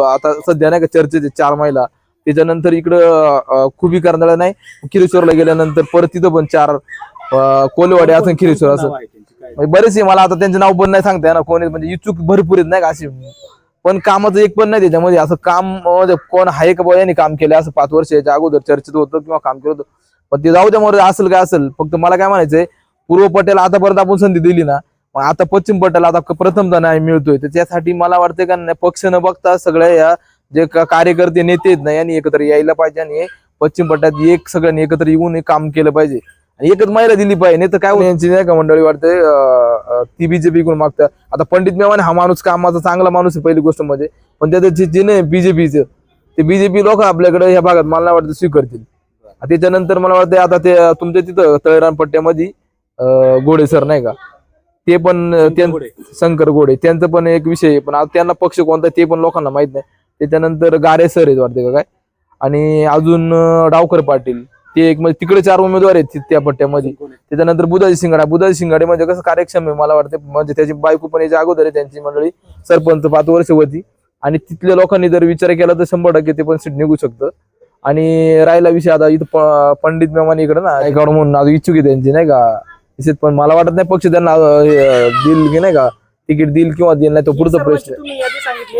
आता सध्या नाही का चर्चेचे चार महिला. त्याच्यानंतर इकडं खुबी करणारा नाही किरेश्वरला गेल्यानंतर परत तिथं पण चार अं, असं किरेश्वर असं. म्हणजे बरेचसे मला आता त्यांचे नाव पण नाही सांगता ना कोणी म्हणजे इच्छुक भरपूर आहेत नाही का अशी. पण कामाचं एक पण नाही त्याच्यामध्ये असं काम म्हणजे कोण आहे का बुवा यांनी काम केलं असं पाच वर्ष याच्या अगोदर चर्चेत होतं किंवा काम केलं होतं. पण ते जाऊ द्या असेल काय असेल फक्त मला काय म्हणायचंय पूर्व पटेल आतापर्यंत आपण संधी दिली ना आता पश्चिम पटेल आता प्रथमदा न्याय मिळतोय. तर त्यासाठी मला वाटतं का नाही पक्ष न बघता सगळ्या या जे कार्यकर्ते नेते आहेत ना यांनी एकत्र यायला पाहिजे आणि पश्चिम पट्ट्यात एक सगळ्यांनी एकत्र येऊन हे काम केलं पाहिजे. आणि एकच महिला दिली पाहिजे नाही तर काय यांची नाही का मंडळी वाटते ती बीजेपी कडून मागतात आता पंडित मेवाने हा माणूस कामाचा चांगला माणूस आहे पहिली गोष्ट म्हणजे. पण त्याचं जे जे नाही बीजेपीचं ते बीजेपी लोक आपल्याकडे ह्या भागात मला वाटतं स्वीकारतील. त्याच्यानंतर मला वाटतं आता ते तुमच्या तिथं तळरान पट्ट्यामध्ये घोडेसर गोडे सर नाही का? ते पण त्यां- शंकर गोडे. त्यांचं पण एक विषय आहे. पण आता त्यांना पक्ष कोणता ते पण लोकांना माहीत नाही. त्याच्यानंतर गारे सर आहेत वाटते का काय? आणि अजून अं, डावकर पाटील. ते एक म्हणजे तिकडे चार उमेदवार आहेत ति- त्या पट्ट्यामध्ये. त्याच्यानंतर बुधाजी शिंगाडा. बुधाजी शिंगाडे म्हणजे कसं कार्यक्षम आहे मला वाटते. म्हणजे त्याची बायको पण याच्या अगोदर आहे त्यांची मंडळी. सरपंच पाच वर्ष होती आणि तिथल्या लोकांनी जर विचार केला तर शंभर टक्के ते पण सीट निघू शकतं. आणि राहिला विषय आता इथं प- पंडित मेमानी इकडे ना एकावर म्हणून. अजून इच्छुक आहे त्यांची नाही का? निश्चित पण मला वाटत नाही पक्ष त्यांना अं, हे, अं, देईल की नाही का तिकीट देईल किंवा देईल नाही तो पुढचा प्रश्न आहे. तुम्ही यादी सांगितली